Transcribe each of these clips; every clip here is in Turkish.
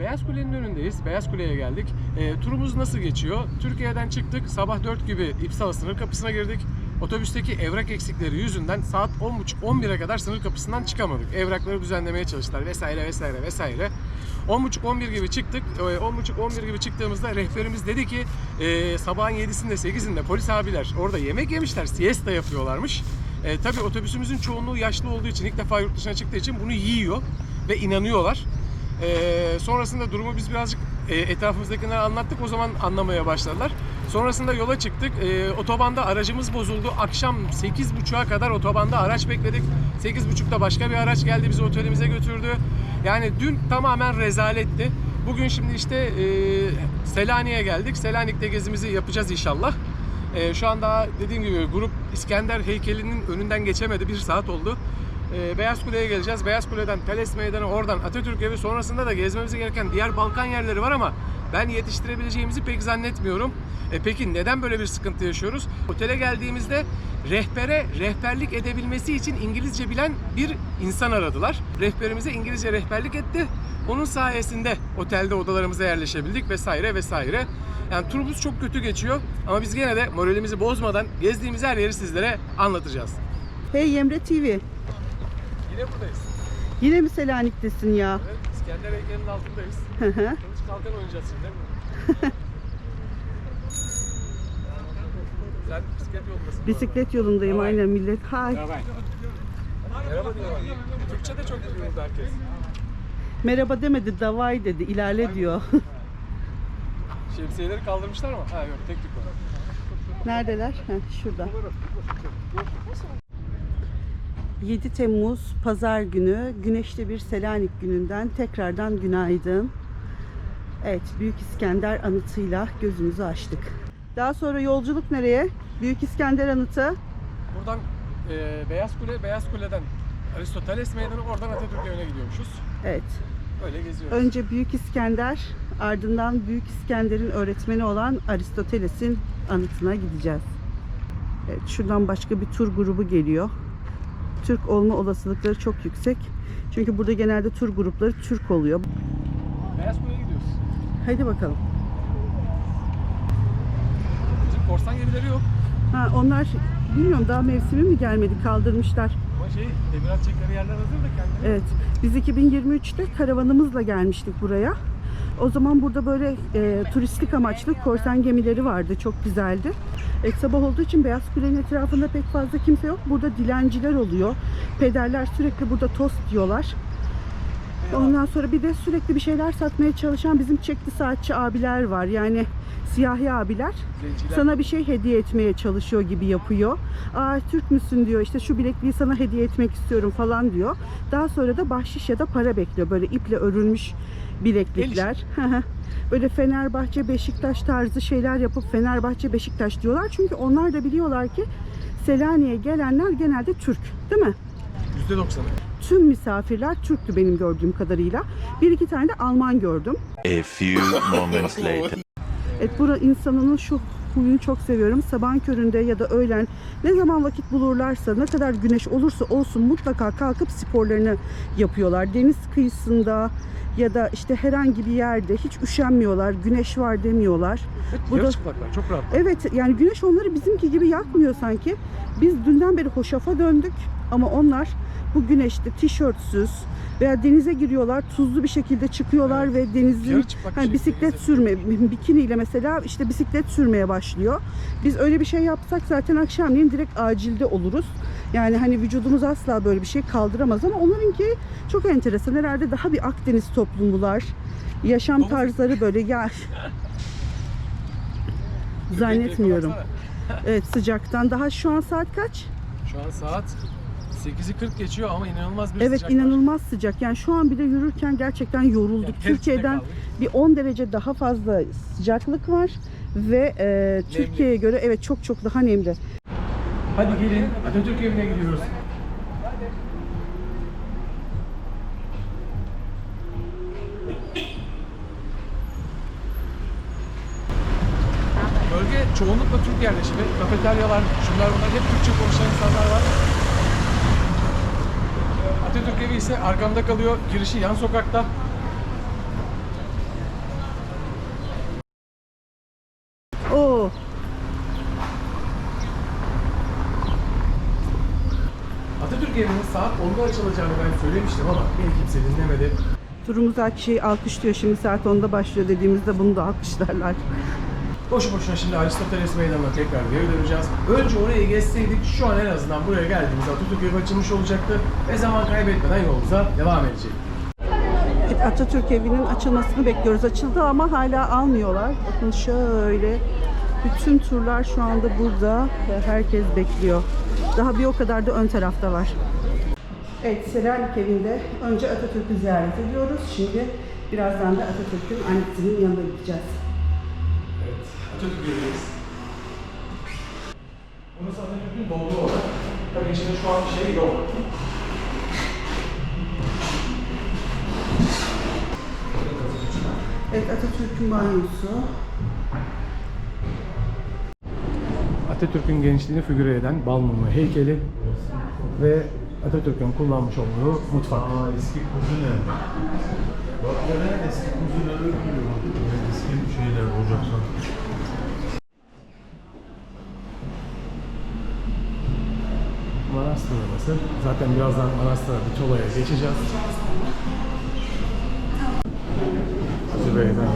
Beyaz Kule'nin önündeyiz. Beyaz Kule'ye geldik. E, turumuz nasıl geçiyor? Türkiye'den çıktık. Sabah 4 gibi İpsala sınır kapısına girdik. Otobüsteki evrak eksikleri yüzünden saat 10.30-11'e kadar sınır kapısından çıkamadık. Evrakları düzenlemeye çalıştılar vesaire vesaire vesaire. 10.30-11 gibi çıktık. E, 10.30-11 gibi çıktığımızda rehberimiz dedi ki e, sabahın 7'sinde 8'inde polis abiler orada yemek yemişler. Siesta yapıyorlarmış. E, tabii otobüsümüzün çoğunluğu yaşlı olduğu için ilk defa yurt dışına çıktığı için bunu yiyor ve inanıyorlar. Ee, sonrasında durumu biz birazcık e, etrafımızdakilere anlattık. O zaman anlamaya başladılar. Sonrasında yola çıktık. Ee, otobanda aracımız bozuldu. Akşam 8.30'a kadar otobanda araç bekledik. 8.30'da başka bir araç geldi bizi otelimize götürdü. Yani dün tamamen rezaletti. Bugün şimdi işte e, Selanik'e geldik. Selanik'te gezimizi yapacağız inşallah. Ee, şu anda dediğim gibi grup İskender heykelinin önünden geçemedi. Bir saat oldu. Ee, Beyaz Kule'ye geleceğiz. Beyaz Kule'den Thales Meydanı, oradan Atatürk Evi sonrasında da gezmemiz gereken diğer Balkan yerleri var ama ben yetiştirebileceğimizi pek zannetmiyorum. E peki neden böyle bir sıkıntı yaşıyoruz? Otele geldiğimizde rehbere rehberlik edebilmesi için İngilizce bilen bir insan aradılar. Rehberimize İngilizce rehberlik etti. Onun sayesinde otelde odalarımıza yerleşebildik vesaire vesaire. Yani turumuz çok kötü geçiyor ama biz gene de moralimizi bozmadan gezdiğimiz her yeri sizlere anlatacağız. Hey Yemre TV. Yine buradayız. Yine mi Selanik'tesin ya? Evet, İskender heykelinin altındayız. Kılıç kalkan oynayacağız şimdi. Sen bisiklet yoldasın. Bisiklet yolundayım Davay. aynen millet. Hay. Merhaba diyorlar. Türkçe de çok burada herkes. Merhaba demedi, davay dedi. İlerle diyor. Şemsiyeleri kaldırmışlar mı? Ha yok tek tük var. Neredeler? Heh, şurada. 7 Temmuz Pazar günü güneşli bir Selanik gününden tekrardan günaydın. Evet, Büyük İskender anıtıyla gözümüzü açtık. Daha sonra yolculuk nereye? Büyük İskender anıtı. Buradan e, Beyaz Kule, Beyaz Kule'den Aristoteles Meydanı, oradan Atatürk Evi'ne gidiyormuşuz. Evet. Böyle geziyoruz. Önce Büyük İskender, ardından Büyük İskender'in öğretmeni olan Aristoteles'in anıtına gideceğiz. Evet, şuradan başka bir tur grubu geliyor. Türk olma olasılıkları çok yüksek. Çünkü burada genelde tur grupları Türk oluyor. Beyaz Kule'ye gidiyoruz. Hadi bakalım. Bizim korsan gemileri yok. Ha, onlar bilmiyorum daha mevsimi mi gelmedi kaldırmışlar. Ama şey, demir atacakları yerler hazır da kendine. Evet. Biz 2023'te karavanımızla gelmiştik buraya. O zaman burada böyle e, turistik amaçlı korsan gemileri vardı. Çok güzeldi. E, sabah olduğu için Beyaz Kule'nin etrafında pek fazla kimse yok. Burada dilenciler oluyor. Pederler sürekli burada tost diyorlar. Ondan sonra bir de sürekli bir şeyler satmaya çalışan bizim çekli saatçi abiler var. Yani siyahi abiler Zenciler. sana bir şey hediye etmeye çalışıyor gibi yapıyor. Aa Türk müsün diyor işte şu bilekliği sana hediye etmek istiyorum falan diyor. Daha sonra da bahşiş ya da para bekliyor. Böyle iple örülmüş bileklikler. Böyle Fenerbahçe Beşiktaş tarzı şeyler yapıp Fenerbahçe Beşiktaş diyorlar. Çünkü onlar da biliyorlar ki Selanik'e gelenler genelde Türk değil mi? %90'ı. Tüm misafirler Türktü benim gördüğüm kadarıyla. Bir iki tane de Alman gördüm. A few moments later. Evet bura insanının şu huyunu çok seviyorum. Sabahın köründe ya da öğlen ne zaman vakit bulurlarsa ne kadar güneş olursa olsun mutlaka kalkıp sporlarını yapıyorlar. Deniz kıyısında ya da işte herhangi bir yerde hiç üşenmiyorlar. Güneş var demiyorlar. Bu Yarı da çıplaklar, çok rahat. Evet yani güneş onları bizimki gibi yakmıyor sanki. Biz dünden beri hoşafa döndük ama onlar bu güneşte tişörtsüz veya denize giriyorlar tuzlu bir şekilde çıkıyorlar ve denizin hani bisiklet geziyor. sürme bikiniyle mesela işte bisiklet sürmeye başlıyor. Biz öyle bir şey yapsak zaten akşamleyin direkt acilde oluruz. Yani hani vücudumuz asla böyle bir şey kaldıramaz ama onlarınki çok enteresan. Herhalde daha bir Akdeniz toplumular. Yaşam tarzları böyle ya zannetmiyorum. Evet sıcaktan. Daha şu an saat kaç? Şu an saat 8'i 40 geçiyor ama inanılmaz bir Evet sıcak var. inanılmaz sıcak. Yani şu an bile yürürken gerçekten yorulduk. Yani Türkiye'den bir 10 derece daha fazla sıcaklık var ve e, Türkiye'ye göre evet çok çok daha nemli. Hadi gelin Atatürk evine gidiyoruz. Bölge çoğunlukla Türk yerleşimi. Kafeteryalar, şunlar bunlar hep Türkçe konuşan insanlar var. Atatürk evi ise arkamda kalıyor. Girişi yan sokakta. Saat 10'da açılacağını ben söylemiştim ama beni kimse dinlemedi. Turumuz Akşi alkışlıyor. Şimdi saat 10'da başlıyor dediğimizde bunu da alkışlarlar. Boşu boşuna şimdi Aristoteles Meydanı'na tekrar geri döneceğiz. Önce orayı gezseydik şu an en azından buraya geldiğimizde Atatürk evi açılmış olacaktı ve zaman kaybetmeden yolumuza devam edecek. Evet, Atatürk evinin açılmasını bekliyoruz. Açıldı ama hala almıyorlar. Bakın şöyle bütün turlar şu anda burada ve herkes bekliyor. Daha bir o kadar da ön tarafta var. Evet, Selanik evinde önce Atatürk'ü ziyaret ediyoruz. Şimdi birazdan da Atatürk'ün annesinin yanına gideceğiz. Evet, Atatürk evideyiz. Burası Atatürk'ün doğduğu oda. Tabii içinde şu an bir şey yok. Evet, Atatürk'ün banyosu. Atatürk'ün gençliğini figüre eden Balmumu heykeli ve Atatürk'ün kullanmış olduğu mutfak. Aa eski kuzu ne? Bak böyle eski kuzuları duruyor. Eski şeyler ocaklar. Manastır odası. Zaten birazdan Manastır'a Bitola'ya geçeceğiz. Zübeyde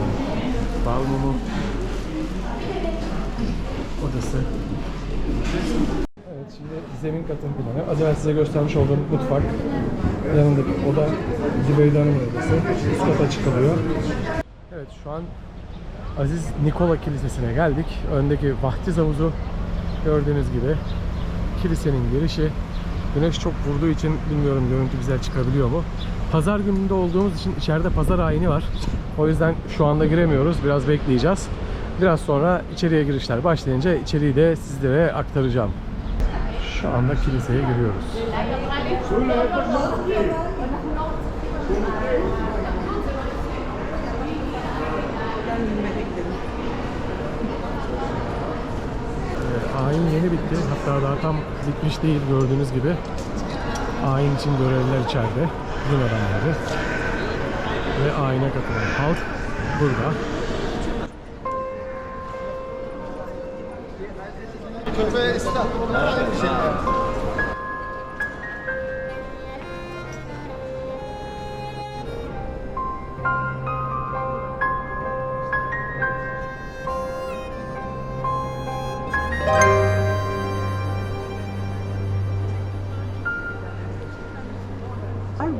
Balmumu odası. Zemin katın planı. Az evvel size göstermiş olduğum mutfak. Yanındaki oda Zübeyde Hanım'ın odası. Üst kata çıkılıyor. Evet şu an Aziz Nikola Kilisesi'ne geldik. Öndeki vahtiz havuzu gördüğünüz gibi kilisenin girişi. Güneş çok vurduğu için bilmiyorum görüntü güzel çıkabiliyor mu. Pazar gününde olduğumuz için içeride pazar ayini var. O yüzden şu anda giremiyoruz. Biraz bekleyeceğiz. Biraz sonra içeriye girişler başlayınca içeriği de sizlere aktaracağım. Şu anda kiliseye giriyoruz. Ee, Ayin yeni bitti. Hatta daha tam bitmiş değil gördüğünüz gibi. Ayin için görevliler içeride. Din adamları. Ve ayine katılan halk burada.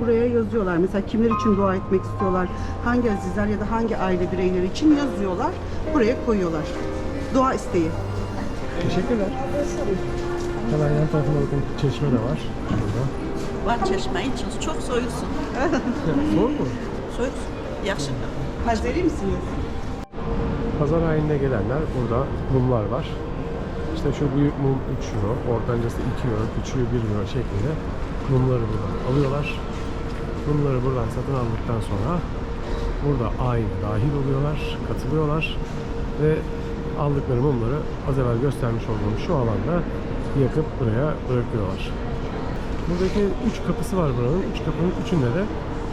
Buraya yazıyorlar. Mesela kimler için dua etmek istiyorlar, hangi azizler ya da hangi aile bireyleri için yazıyorlar. Buraya koyuyorlar. Dua isteği. Teşekkürler. Hemen yan tarafında bakın çeşme de var. Burada. Var çeşme içiniz çok soyulsun. Zor mu? Soyulsun. Yaxşı. Hazeri misiniz? Pazar ayinde gelenler burada mumlar var. İşte şu büyük mum 3 euro, ortancası 2 euro, küçüğü 1 euro şeklinde mumları buradan alıyorlar. Mumları buradan satın aldıktan sonra burada ayine dahil oluyorlar, katılıyorlar ve aldıkları mumları az evvel göstermiş olduğum şu alanda yakıp buraya bırakıyorlar. Buradaki 3 kapısı var buranın. 3 kapının üçünde de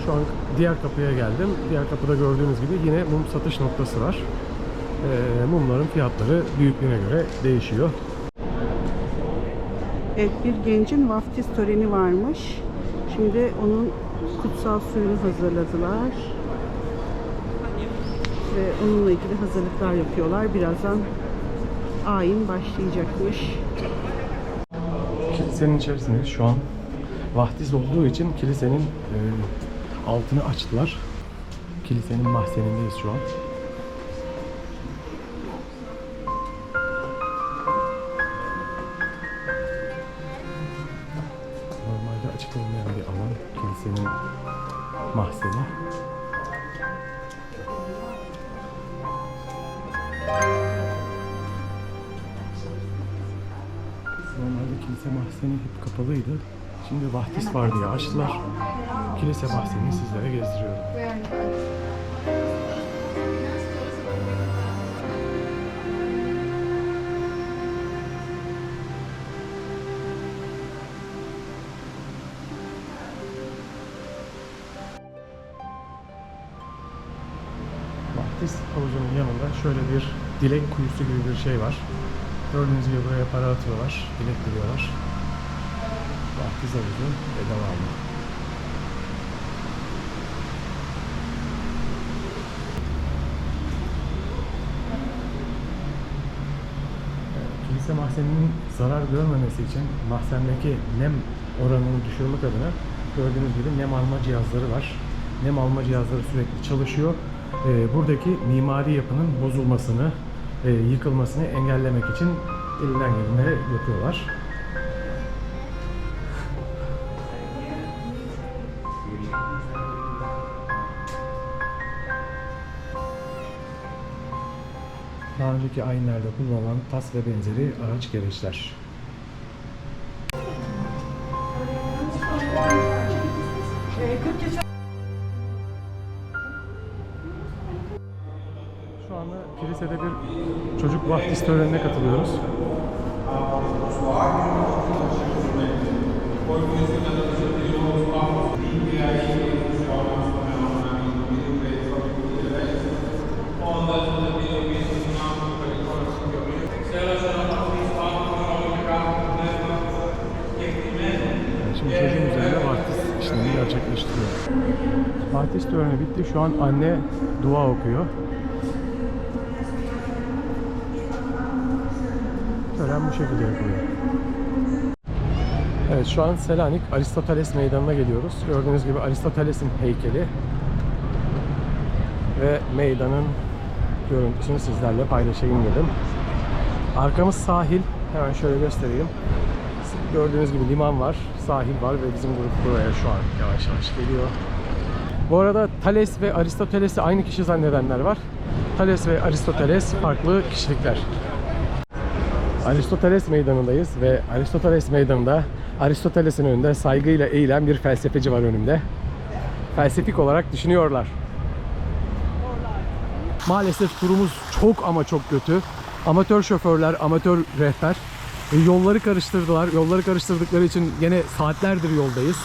şu an diğer kapıya geldim. Diğer kapıda gördüğünüz gibi yine mum satış noktası var. Ee, mumların fiyatları büyüklüğüne göre değişiyor. Evet bir gencin vaftiz töreni varmış. Şimdi onun kutsal suyunu hazırladılar. Ve onunla ilgili hazırlıklar yapıyorlar. Birazdan ayin başlayacakmış. Kilisenin içerisindeyiz şu an. Vahdiz olduğu için kilisenin e, altını açtılar. Kilisenin mahzenindeyiz şu an. Vahtis havuzunun yanında şöyle bir dilek kuyusu gibi bir şey var. Gördüğünüz gibi buraya para atıyorlar, dilek diliyorlar. Vaftiz havuzu ve devamı. Kilise mahzeninin zarar görmemesi için mahzendeki nem oranını düşürmek adına gördüğünüz gibi nem alma cihazları var. Nem alma cihazları sürekli çalışıyor. Ee, buradaki mimari yapının bozulmasını, e, yıkılmasını engellemek için elinden geleni yapıyorlar. Daha önceki ayinlerde kullanılan tas ve benzeri araç gereçler. Vaftiz törenine katılıyoruz. Şimdi çocuğun üzerine vaftiz işlemini gerçekleştiriyor. Vaftiz töreni bitti. Şu an anne dua okuyor. Tören bu şekilde yapılıyor. Evet şu an Selanik Aristoteles Meydanı'na geliyoruz. Gördüğünüz gibi Aristoteles'in heykeli ve meydanın görüntüsünü sizlerle paylaşayım dedim. Arkamız sahil. Hemen şöyle göstereyim. Gördüğünüz gibi liman var, sahil var ve bizim grup buraya şu an yavaş yavaş geliyor. Bu arada Thales ve Aristoteles'i aynı kişi zannedenler var. Thales ve Aristoteles farklı kişilikler. Aristoteles meydanındayız ve Aristoteles meydanında Aristoteles'in önünde saygıyla eğilen bir felsefeci var önümde. Felsefik olarak düşünüyorlar. Maalesef turumuz çok ama çok kötü. Amatör şoförler, amatör rehber e, yolları karıştırdılar. Yolları karıştırdıkları için gene saatlerdir yoldayız.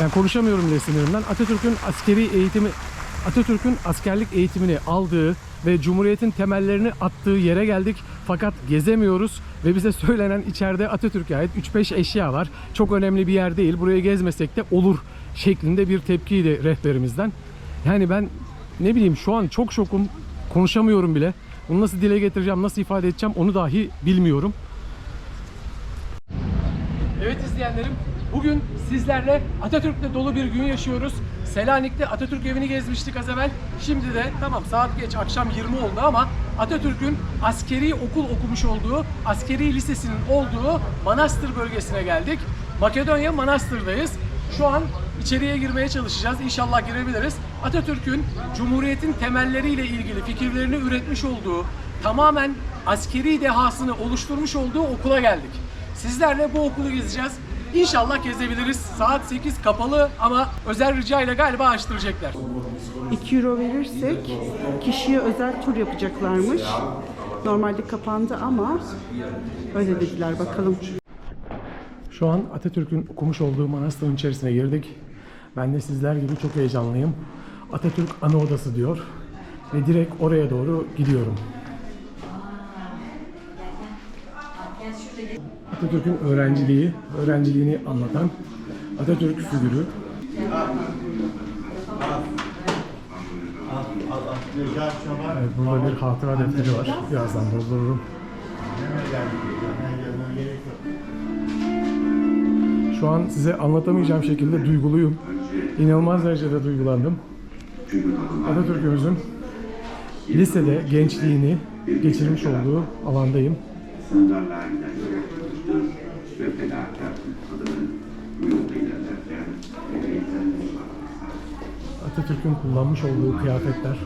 Yani konuşamıyorum bile sinirimden. Atatürk'ün askeri eğitimi Atatürk'ün askerlik eğitimini aldığı ve Cumhuriyet'in temellerini attığı yere geldik. Fakat gezemiyoruz ve bize söylenen içeride Atatürk'e ait 3-5 eşya var. Çok önemli bir yer değil. Burayı gezmesek de olur şeklinde bir tepkiydi rehberimizden. Yani ben ne bileyim şu an çok şokum. Konuşamıyorum bile. Bunu nasıl dile getireceğim, nasıl ifade edeceğim onu dahi bilmiyorum. Evet izleyenlerim, bugün sizlerle Atatürk'le dolu bir gün yaşıyoruz. Selanik'te Atatürk evini gezmiştik az evvel. Şimdi de tamam saat geç akşam 20 oldu ama Atatürk'ün askeri okul okumuş olduğu, askeri lisesinin olduğu Manastır bölgesine geldik. Makedonya Manastır'dayız. Şu an içeriye girmeye çalışacağız. İnşallah girebiliriz. Atatürk'ün Cumhuriyet'in temelleriyle ilgili fikirlerini üretmiş olduğu, tamamen askeri dehasını oluşturmuş olduğu okula geldik. Sizlerle bu okulu gezeceğiz. İnşallah gezebiliriz. Saat 8 kapalı ama özel rica ile galiba açtıracaklar. 2 euro verirsek kişiye özel tur yapacaklarmış. Normalde kapandı ama öyle dediler bakalım. Şu an Atatürk'ün okumuş olduğu manastırın içerisine girdik. Ben de sizler gibi çok heyecanlıyım. Atatürk ana odası diyor ve direkt oraya doğru gidiyorum. Atatürk'ün öğrenciliği, öğrenciliğini anlatan Atatürk figürü. Evet, burada bir hatıra defteri var. Birazdan doldururum. Şu an size anlatamayacağım şekilde duyguluyum. İnanılmaz derecede duygulandım. Atatürk'ümüzün lisede gençliğini geçirmiş olduğu alandayım. Ve Atatürk'ün kullanmış olduğu kıyafetler.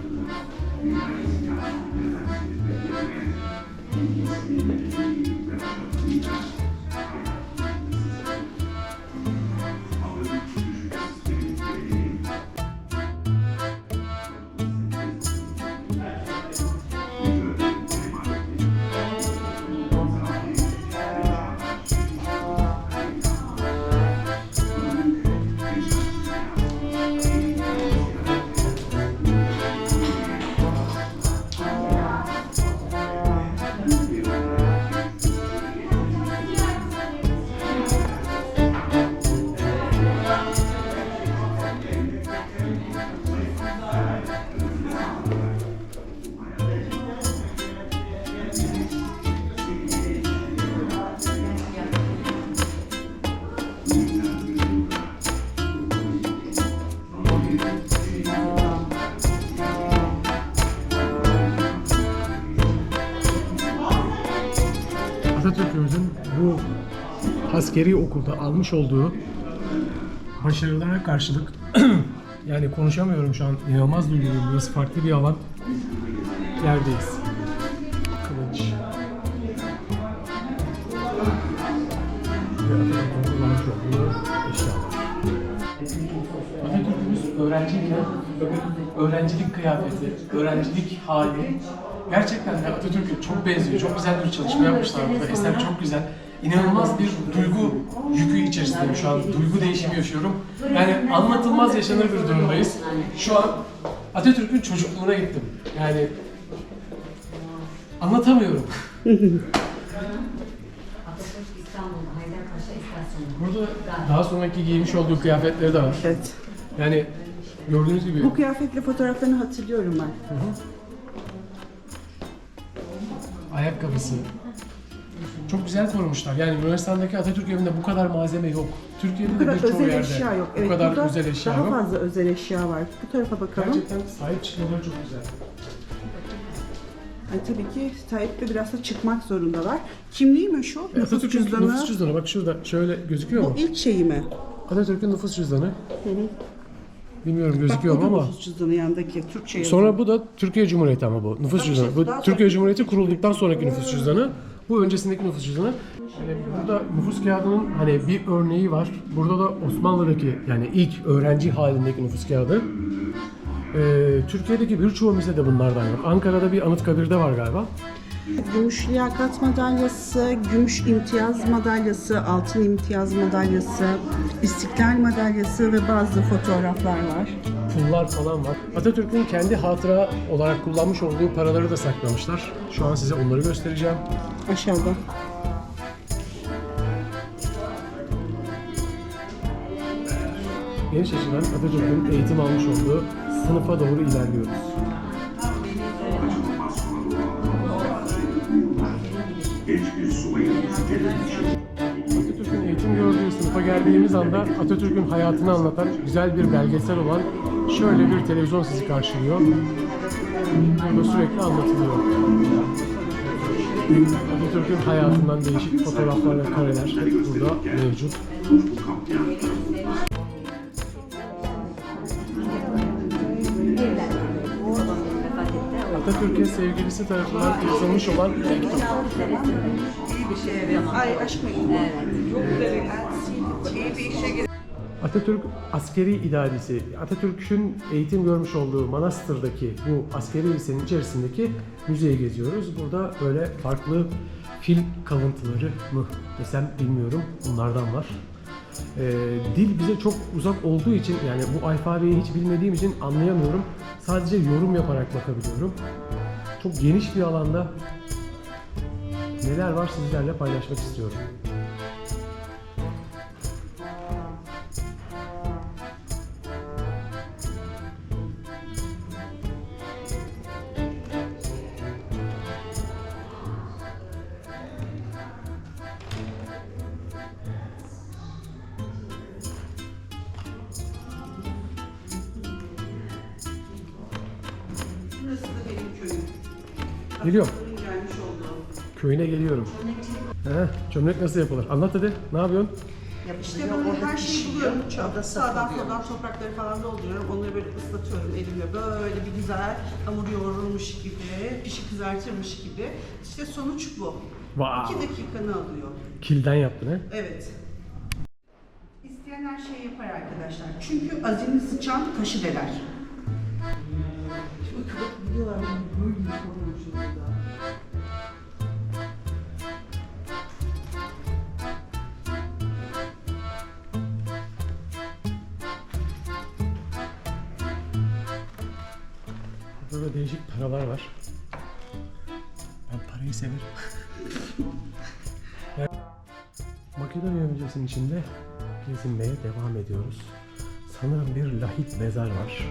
Atatürk'ümüzün bu askeri okulda almış olduğu başarılara karşılık yani konuşamıyorum şu an inanılmaz duyguluyum. Burası farklı bir alan. Yerdeyiz. Kılıç. Atatürk'ümüz öğrenciyken öğrencilik kıyafeti, öğrencilik hali gerçekten de Atatürk'e çok benziyor. Çok güzel bir çalışma yapmışlar burada. Eser çok güzel. İnanılmaz bir duygu yükü içerisindeyim şu an. Duygu değişimi yaşıyorum. Yani anlatılmaz yaşanır bir durumdayız. Şu an Atatürk'ün çocukluğuna gittim. Yani anlatamıyorum. Atatürk İstanbul Haydarpaşa İstasyonu. Burada daha sonraki giymiş olduğu kıyafetleri de var. Evet. Yani gördüğünüz gibi Bu kıyafetle fotoğraflarını hatırlıyorum ben. Ayakkabısı. Çok güzel korumuşlar. Yani Yunanistan'daki Atatürk evinde bu kadar malzeme yok. Türkiye'de Bu de kadar birçok özel yerde eşya yok. bu Evet, kadar burada özel eşya daha yok. fazla özel eşya var. Bu tarafa bakalım. Gerçekten sahip çıkmaları çok güzel. Yani tabii ki Tayyip de biraz da çıkmak zorundalar. Kimliği mi şu? Nüfus Atatürk'ün cüzdanı. nüfus cüzdanı bak şurada şöyle gözüküyor mu? Bu ilk şeyi mi? Atatürk'ün nüfus cüzdanı. Bilmiyorum Bak gözüküyor bu da ama. nüfus cüzdanı yandaki Türkçe yazılı. Sonra bu da Türkiye Cumhuriyeti ama bu nüfus cüzdanı. işte Bu daha Türkiye sonra- Cumhuriyeti kurulduktan sonraki nüfus cüzdanı. Bu öncesindeki nüfus cüzdanı. Yani burada nüfus kağıdının hani bir örneği var. Burada da Osmanlı'daki yani ilk öğrenci halindeki nüfus kağıdı. Ee, Türkiye'deki birçoğu müzede bunlardan yok. Ankara'da bir Anıtkabir'de var galiba. Gümüş liyakat madalyası, gümüş imtiyaz madalyası, altın imtiyaz madalyası, istiklal madalyası ve bazı fotoğraflar var. Pullar falan var. Atatürk'ün kendi hatıra olarak kullanmış olduğu paraları da saklamışlar. Şu an size onları göstereceğim. Aşağıda. Genç yaşından Atatürk'ün eğitim almış olduğu sınıfa doğru ilerliyoruz. Atatürk'ün eğitim gördüğü sınıfa geldiğimiz anda Atatürk'ün hayatını anlatan güzel bir belgesel olan şöyle bir televizyon sizi karşılıyor. Burada sürekli anlatılıyor. Atatürk'ün hayatından değişik fotoğraflar ve kareler burada mevcut. Atatürk'e sevgilisi tarafından yazılmış olan mektup. Ay aşk mektubu. Atatürk askeri idaresi, Atatürk'ün eğitim görmüş olduğu Manastır'daki bu askeri lisenin içerisindeki müzeyi geziyoruz. Burada böyle farklı fil kalıntıları mı desem bilmiyorum. Bunlardan var. Ee, dil bize çok uzak olduğu için yani bu alfabeyi hiç bilmediğim için anlayamıyorum. Sadece yorum yaparak bakabiliyorum. Çok geniş bir alanda neler var sizlerle paylaşmak istiyorum. Geliyorum. Köyüne geliyorum. Heh, çömlek nasıl yapılır? Anlat hadi. Ne yapıyorsun? İşte böyle her şeyi buluyorum. Sağdan soldan toprakları falan dolduruyorum. Onları böyle ıslatıyorum elimle. Böyle bir güzel hamur yoğrulmuş gibi, pişi kızartılmış gibi. İşte sonuç bu. Wow. 2 dakikanı alıyor. Kilden yaptın he? Evet. İsteyen her şeyi yapar arkadaşlar. Çünkü azimli sıçan taşı deler. Kapatıp gidiyorlar. Böyle bir sorun şurada. Burada değişik paralar var. Ben parayı severim. Makedonya Müzesi'nin içinde gezinmeye devam ediyoruz. Sanırım bir lahit mezar var.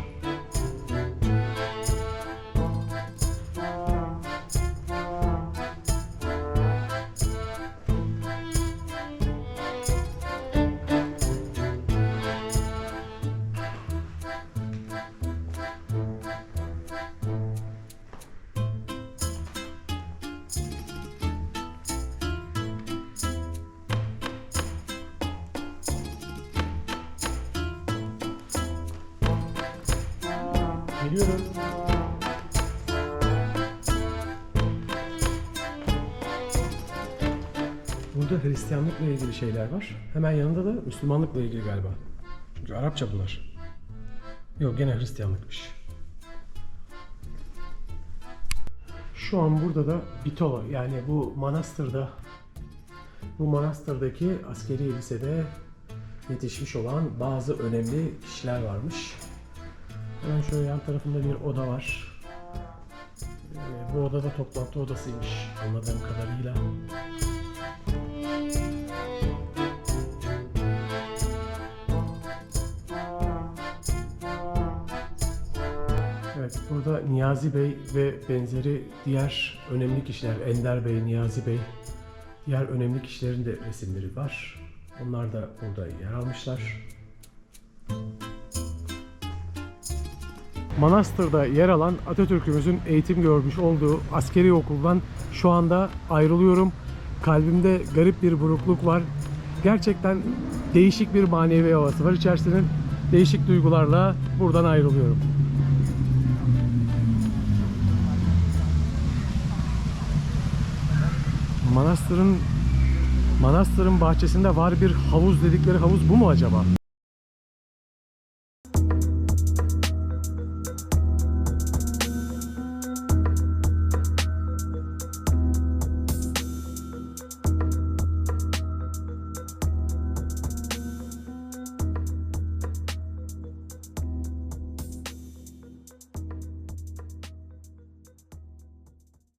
Buyurun. Burada Hristiyanlıkla ilgili şeyler var. Hemen yanında da Müslümanlıkla ilgili galiba. Çünkü Arapça bunlar. Yok gene Hristiyanlıkmış. Şu an burada da Bitola yani bu manastırda bu manastırdaki askeri lisede yetişmiş olan bazı önemli kişiler varmış. Hemen şöyle yan tarafında bir oda var. Ee, bu odada toplantı odasıymış anladığım kadarıyla. Evet, burada Niyazi Bey ve benzeri diğer önemli kişiler, Ender Bey, Niyazi Bey, diğer önemli kişilerin de resimleri var. Onlar da burada yer almışlar. Manastır'da yer alan Atatürk'ümüzün eğitim görmüş olduğu askeri okuldan şu anda ayrılıyorum. Kalbimde garip bir burukluk var. Gerçekten değişik bir manevi havası var içerisinin. Değişik duygularla buradan ayrılıyorum. Manastırın Manastırın bahçesinde var bir havuz dedikleri havuz bu mu acaba?